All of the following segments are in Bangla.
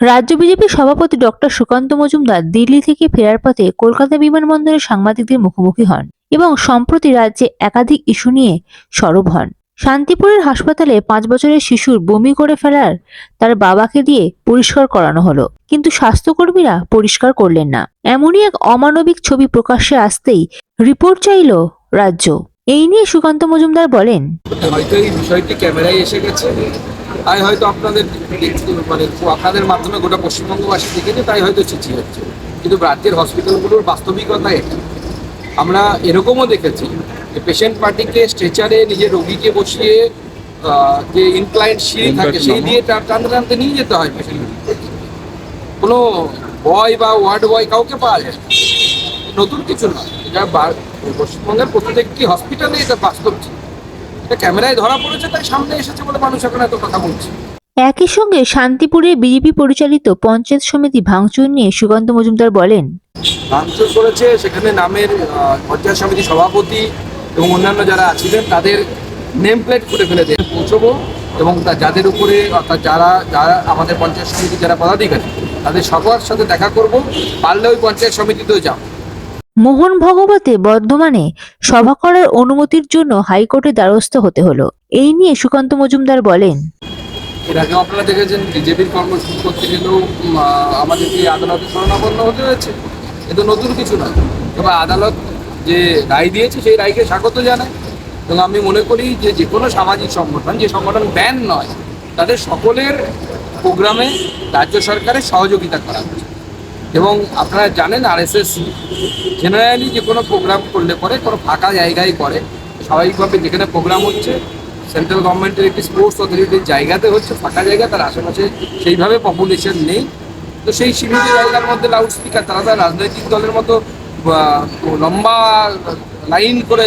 রাজ্য বিজেপির সভাপতি ডক্টর সুকান্ত মজুমদার দিল্লি থেকে ফেরার পথে কলকাতা বিমানবন্দরে সাংবাদিকদের মুখোমুখি হন এবং সম্প্রতি রাজ্যে একাধিক ইস্যু নিয়ে সরব হন। শান্তিপুরের হাসপাতালে পাঁচ বছরের শিশুর বমি করে ফেলার তার বাবাকে দিয়ে পরিষ্কার করানো হলো, কিন্তু স্বাস্থ্যকর্মীরা পরিষ্কার করলেন না। এমনই এক অমানবিক ছবি প্রকাশ্যে আসতেই রিপোর্ট চাইল রাজ্য। এই নিয়ে সুকান্ত মজুমদার বলেন হয়তো এই বিষয়টি ক্যামেরায় এসে গেছে। তাই হয়তো আপনাদের মানে আপনাদের মাধ্যমে গোটা পশ্চিমবঙ্গবাসী দেখেছে তাই হয়তো চিঠি হচ্ছে। কিন্তু রাজ্যের হসপিটালগুলোর বাস্তবিকতা এটা আমরা এরকমও দেখেছি যে পেশেন্ট পার্টিকে স্ট্রেচারে নিজের রোগীকে বসিয়ে আহ, যে ইনক্লাইন্ট সিঁড়ি থাকে সেই দিয়ে টা- টানতে টানতে নিয়ে যেতে হয় পেশেন্ট কোনো বয় বা ওয়ার্ড বয় কাউকে পাওয়া যায় নতুন কিছু নয়। এটা পশ্চিমবঙ্গের প্রত্যেকটি হসপিটালে এটা বাস্তব ছিল। এটা ক্যামেরায় ধরা পড়েছে তাই সামনে এসেছে বলে মানুষ এখন এত কথা বলছে। একই সঙ্গে শান্তিপুরে বিজেপি পরিচালিত পঞ্চায়েত সমিতি ভাঙচুর নিয়ে সুকান্ত মজুমদার বলেন ভাঙচুর করেছে সেখানে নামের পঞ্চায়েত সমিতি সভাপতি এবং অন্যান্য যারা ছিলেন তাদের নেম প্লেট করে ফেলে দিয়ে পৌঁছবো এবং যাদের উপরে অর্থাৎ যারা যারা আমাদের পঞ্চায়েত সমিতি যারা পদাধিকারী তাদের সবার সাথে দেখা করব। পারলে ওই পঞ্চায়েত সমিতিতেও যাব। মোহন ভগবতে বর্ধমানে সভা করার অনুমতির জন্য হাইকোর্টে দ্বারস্থ হতে হলো। এই নিয়ে সুকান্ত মজুমদার বলেন, এর আগে আপনারা দেখেছেন বিজেপির কর্মসূচি করতে গেলেও আমাদেরকে আদালতে শরণাপন্ন হতে হয়েছে, এ তো নতুন কিছু নয়। তবে আদালত যে রায় দিয়েছে, সেই রায়কে স্বাগত জানায়। এবং আমি মনে করি যে যে কোনো সামাজিক সংগঠন, যে সংগঠন ব্যান নয়, তাদের সকলের প্রোগ্রামে রাজ্য সরকারের সহযোগিতা করা উচিত। এবং আপনারা জানেন আর এস আরএসএস জেনারেলি যে কোনো প্রোগ্রাম করলে পরে, কোনো ফাঁকা জায়গায় করে, স্বাভাবিকভাবে যেখানে প্রোগ্রাম হচ্ছে সেন্ট্রাল গভর্নমেন্টের একটি স্পোর্টস অথরিটির জায়গাতে হচ্ছে, ফাঁকা জায়গা, তার আশেপাশে সেইভাবে পপুলেশন নেই। তো সেই সীমিত জায়গার মধ্যে লাউড স্পিকার তারা তার রাজনৈতিক দলের মতো লম্বা লাইন করে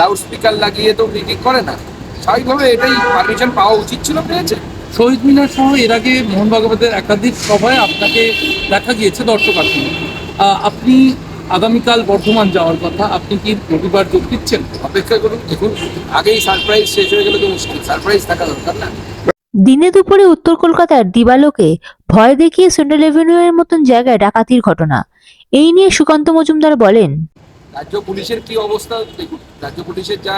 লাউড স্পিকার লাগিয়ে তো মিটিং করে না। স্বাভাবিকভাবে এটাই পারমিশন পাওয়া উচিত ছিল, পেয়েছে। শহীদ মিনার সহ এর আগে মোহন ভাগবতের একাধিক সভায় আপনাকে দেখা গিয়েছে দর্শক আহ, আপনি আগামীকাল বর্ধমান যাওয়ার কথা আপনি কি রবিবার যোগ দিচ্ছেন? অপেক্ষা করুন দেখুন আগেই সারপ্রাইজ শেষ হয়ে গেলে তো মুশকিল। সারপ্রাইজ থাকা দরকার না। দিনে দুপুরে উত্তর কলকাতার দিবালোকে ভয় দেখিয়ে সেন্ট্রাল এভিনিউয়ের মতন জায়গায় ডাকাতির ঘটনা। এই নিয়ে সুকান্ত মজুমদার বলেন রাজ্য পুলিশের কি অবস্থা? দেখুন রাজ্য পুলিশের যা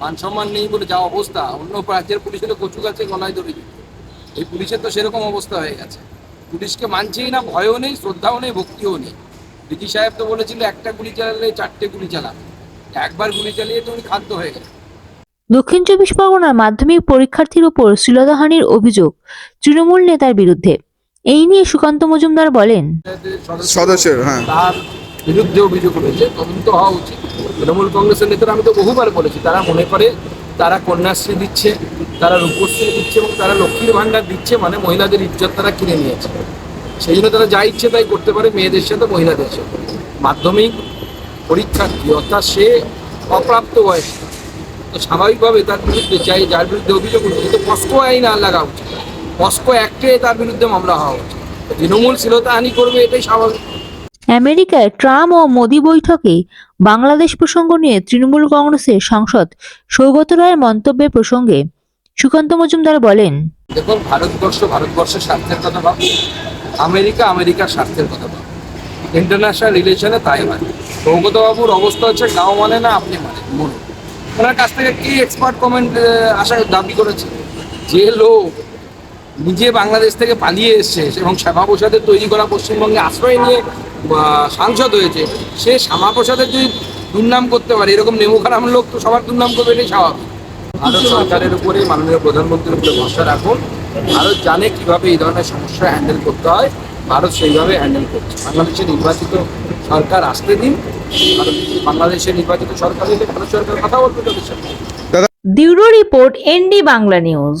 মান সম্মান নেই বলে যা অবস্থা অন্য রাজ্যের পুলিশের কচু গাছে গলায় ধরে। এই পুলিশের তো সেরকম অবস্থা হয়ে গেছে। পুলিশকে মানছেই না ভয়ও নেই শ্রদ্ধাও নেই ভক্তিও নেই। দিদি সাহেব তো বলেছিল একটা গুলি চালালে চারটে গুলি চালাবে একবার গুলি চালিয়ে তো উনি খাদ্য হয়ে গেছে দক্ষিণ চব্বিশ পরগনার মাধ্যমিক পরীক্ষার্থীর উপর শ্লীলতাহানির অভিযোগ তৃণমূল নেতার বিরুদ্ধে। এই নিয়ে সুকান্ত মজুমদার বলেন সদস্যের হ্যাঁ। তার বিরুদ্ধে অভিযোগ রয়েছে তদন্ত হওয়া উচিত। তৃণমূল কংগ্রেসের নেতারা আমি তো বহুবার বলেছি তারা মনে করে তারা কন্যাশ্রী দিচ্ছে, তারা রূপশ্রী দিচ্ছে এবং তারা লক্ষ্মীর ভাণ্ডার দিচ্ছে মানে মহিলাদের ইজ্জত তারা কিনে নিয়েছে। সেই জন্য তারা যা ইচ্ছে তাই করতে পারে, মেয়েদের সাথে, মহিলাদের সাথে। মাধ্যমিক পরীক্ষার্থী, অর্থাৎ সে অপ্রাপ্ত বয়স। তো স্বাভাবিকভাবে তার বিরুদ্ধে চাই, যার বিরুদ্ধে অভিযোগ উঠছে, তো পস্কো আইন আর লাগা উচিত। পস্কো অ্যাক্টে তার বিরুদ্ধে মামলা হওয়া উচিত। তৃণমূল শ্লীলতাহানি করবে, এটাই স্বাভাবিক। আমেরিকায় ট্রাম্প ও মোদি বৈঠকে বাংলাদেশ প্রসঙ্গ নিয়ে তৃণমূল কংগ্রেসের সাংসদ সৌগত রায়ের মন্তব্যের প্রসঙ্গে সুকান্ত মজুমদার বলেন, দেখুন, ভারতবর্ষ ভারতবর্ষের স্বার্থের কথা ভাব, আমেরিকা আমেরিকার স্বার্থের কথা ভাব। ইন্টারন্যাশনাল রিলেশনে তাই হয়। সৌগতবাবুর অবস্থা হচ্ছে, গাঁও মানে না আপনি মানে মনে ওনার কাছ থেকে কি এক্সপার্ট কমেন্ট আসার দাবি করেছে? যে লোক নিজে বাংলাদেশ থেকে পালিয়ে এসছে এবং শ্যামাপ্রসাদের তৈরি করা পশ্চিমবঙ্গে আশ্রয় নিয়ে সাংসদ হয়েছে সে শ্যামাপ্রসাদের যদি দুর্নাম করতে পারে এরকম নেমু খারাপ লোক তো সবার দুর্নাম করবে এটাই স্বাভাবিক। ভারত সরকারের উপরে মাননীয় প্রধানমন্ত্রীর উপরে ভরসা রাখুন। ভারত জানে কীভাবে এই ধরনের সমস্যা হ্যান্ডেল করতে হয় ভারত সেইভাবে হ্যান্ডেল করছে। বাংলাদেশের নির্বাচিত সরকার আসতে দিন ভারত বাংলাদেশের নির্বাচিত সরকার হলে ভারত সরকার কথা বলবে তাদের সাথে। Bureau report N D Bangla news.